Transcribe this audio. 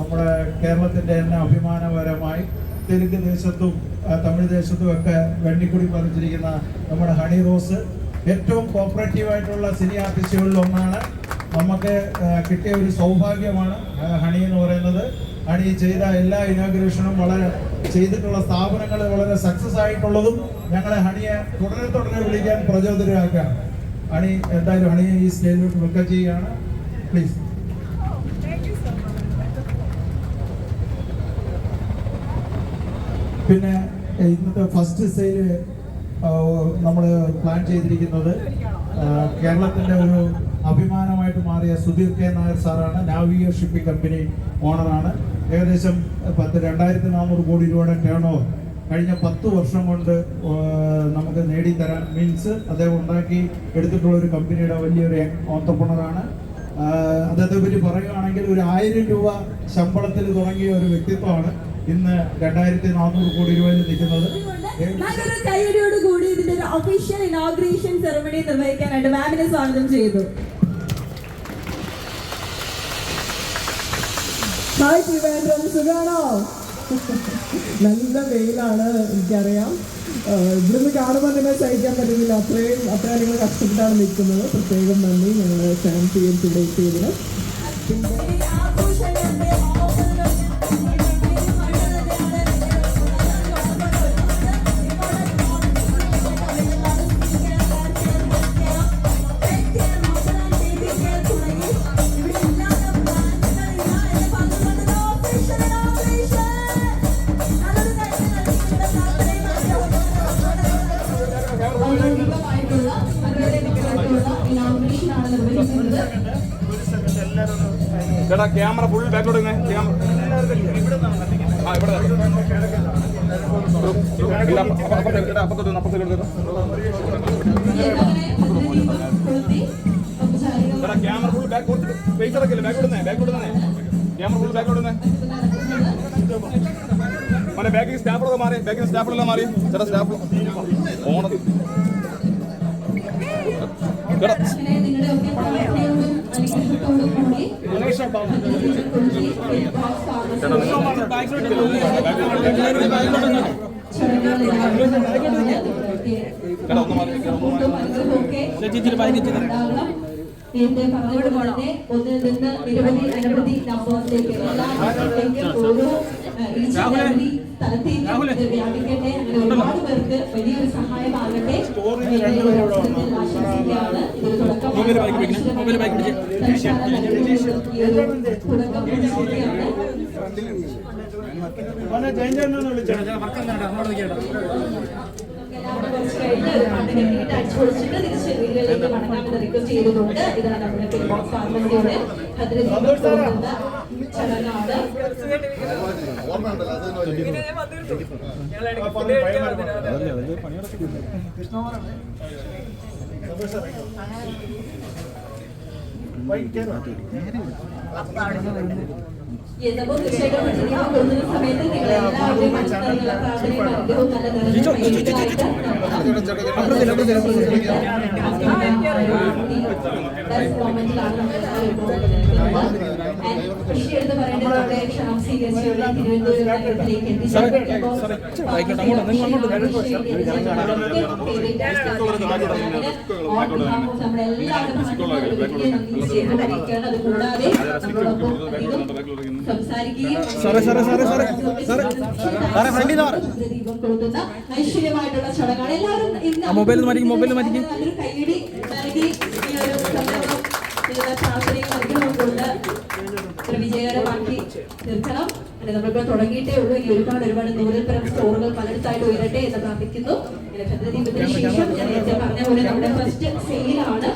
നമ്മുടെ കേരളത്തിന്റെ തന്നെ അഭിമാനപരമായി തെലുങ്ക് ദേശത്തും തമിഴ് ദേശത്തും ഒക്കെ വെണ്ണിക്കുടി പതിച്ചിരിക്കുന്ന നമ്മുടെ ഹണി റോസ് ഏറ്റവും കോപ്പറേറ്റീവായിട്ടുള്ള സിനി ആർട്ടിസ്റ്റുകളിൽ ഒന്നാണ്. നമുക്ക് കിട്ടിയ ഒരു സൗഭാഗ്യമാണ് ഹണി എന്ന് പറയുന്നത്. ഹണി ചെയ്ത എല്ലാ ഇനോഗ്രേഷനും വളരെ ചെയ്തിട്ടുള്ള സ്ഥാപനങ്ങൾ വളരെ സക്സസ് ആയിട്ടുള്ളതും ഞങ്ങളെ ഹണിയെ തുടരെ തുടരെ വിളിക്കാൻ പ്രചോദനമാക്കുകയാണ് ഹണി എന്തായാലും ഹണിയെ ഈ സ്റ്റേജിലോട്ട് വെക്കുക ചെയ്യുകയാണ് പ്ലീസ് പിന്നെ ഇന്നത്തെ ഫസ്റ്റ് സെയിൽ നമ്മൾ പ്ലാൻ ചെയ്തിരിക്കുന്നത് കേരളത്തിന്റെ ഒരു അഭിമാനമായിട്ട് മാറിയ സുധീർ കെ. നായർ സാറാണ്. നാവിക ഷിപ്പിംഗ് കമ്പനി ഓണറാണ്. ഏകദേശം പത്ത് രണ്ടായിരത്തി നാനൂറ് കോടി രൂപയുടെ ടേൺ ഓവർ കഴിഞ്ഞ പത്ത് വർഷം കൊണ്ട് നമുക്ക് നേടിത്തരാൻ മീൻസ് അദ്ദേഹം ഉണ്ടാക്കി എടുത്തിട്ടുള്ള ഒരു കമ്പനിയുടെ വലിയൊരു ഓന്തപ്പുണറാണ് അദ്ദേഹത്തെ പറ്റി പറയുകയാണെങ്കിൽ ഒരു ആയിരം രൂപ ശമ്പളത്തിൽ തുടങ്ങിയ ഒരു വ്യക്തിത്വമാണ്. ഇന്ന് രണ്ടായിരത്തി നാനൂറ് കോടി രൂപയിൽ നിൽക്കുന്നത് നല്ല വെയിലാണ് എനിക്കറിയാം. ഇവിടുന്ന് കാണുമ്പോൾ തന്നെ സഹിക്കാൻ പറ്റുന്നില്ല. അത്രയും അത്രയും നിങ്ങൾ കഷ്ടപ്പെട്ടാണ് നിൽക്കുന്നത്. പ്രത്യേകം നന്ദി. ഞങ്ങൾ ചാൻസ് ചെയ്യാൻ ടൂഡേറ്റ് ചേട്ടാ ക്യാമറ ഫുൾ ക്യാമറ ആ ഇവിടെ ക്യാമറ ഫുൾ ബാക്ക് കൊടുത്തിട്ട് ഫേസ് ഇറക്കില്ല ബാക്ക് ഇടുന്നേ ബാക്ക് കൊടുന്നേ ക്യാമറ ഫുൾ ബാക്ക് ഇടുന്നേ മറ്റേ ബാക്കിൽ സ്റ്റാഫിലൊക്കെ മാറി ബാക്കിൽ സ്റ്റാഫിലെല്ലാം മാറി. ചേട്ടാ സ്റ്റാഫ് ഓണത്തിൽ മാറി നേരത്തെ പറഞ്ഞതുപോലെ ഒന്നിൽ നിന്ന് നിരവധി അനവധി നമ്പറിലേക്ക് ഓരോ ഏഹ്, ഈ ജനവധി സ്ഥലത്തേക്ക് ഇത് വ്യാപിക്കട്ടെ അങ്ങനെ ഒരുപാട് പേർക്ക് വലിയൊരു സഹായമാകട്ടെ ആശംസിക്കുകയാണ് ഇതൊരു തുടക്കം തുടക്കം കെട്ടിയിട്ട് അടിച്ചുപൊളിച്ചിട്ട് തിരിച്ച് വീടുകളിലേക്ക് മടങ്ങാമെന്ന് റിക്വസ്റ്റ് ചെയ്തിട്ടുണ്ട് ഇതാണ് നമ്മുടെ ഭദ്രദീപം കൊടുക്കുന്ന ചടങ്ങാണ് യഥമോ തീർച്ചയായിട്ടും നല്ല കൃഷി എടുത്ത് പറയേണ്ടത് നമ്മുടെ ക്ഷണം സ്വീകരിച്ചുള്ള തിരുവനന്തപുരം നഗരത്തിലേക്ക് കൂടാതെ നമ്മളോടൊപ്പം അധികം സംസാരിക്കുകയും സാറേ, സാറേ, സാറേ, സാറേ, സാറേ. സാറേ, ഫ്രണ്ടിൽ നിന്ന് മാറ്. ദീപം കൊളുത്തുന്ന ഐശ്വര്യമായിട്ടുള്ള ചടങ്ങാണ് എല്ലാവരും മാറ്റിക്ക്, മൊബൈലിൽ നിന്ന് കൈയടി നൽകി ഈ ഒരു സംരംഭം ഇതിനുള്ള പ്രാർത്ഥനയും അനുഗ്രഹവും കൊണ്ട് ഒരു വിജയകരമാക്കി തീർക്കണം അല്ലെ നമ്മളിപ്പോൾ തുടങ്ങിയിട്ടേ ഉള്ളൂ. ഇനി ഒരുപാട് ഒരുപാട് നൂറിൽ പരം സ്റ്റോറുകൾ പലയിടത്തായിട്ട് ഉയരട്ടെ എന്ന് പ്രാർത്ഥിക്കുന്നു. പിന്നെ ഭദ്രദീപത്തിന് ശേഷം ഞാൻ നേരത്തെ പറഞ്ഞ പോലെ നമ്മുടെ ഫസ്റ്റ് സെയിലാണ്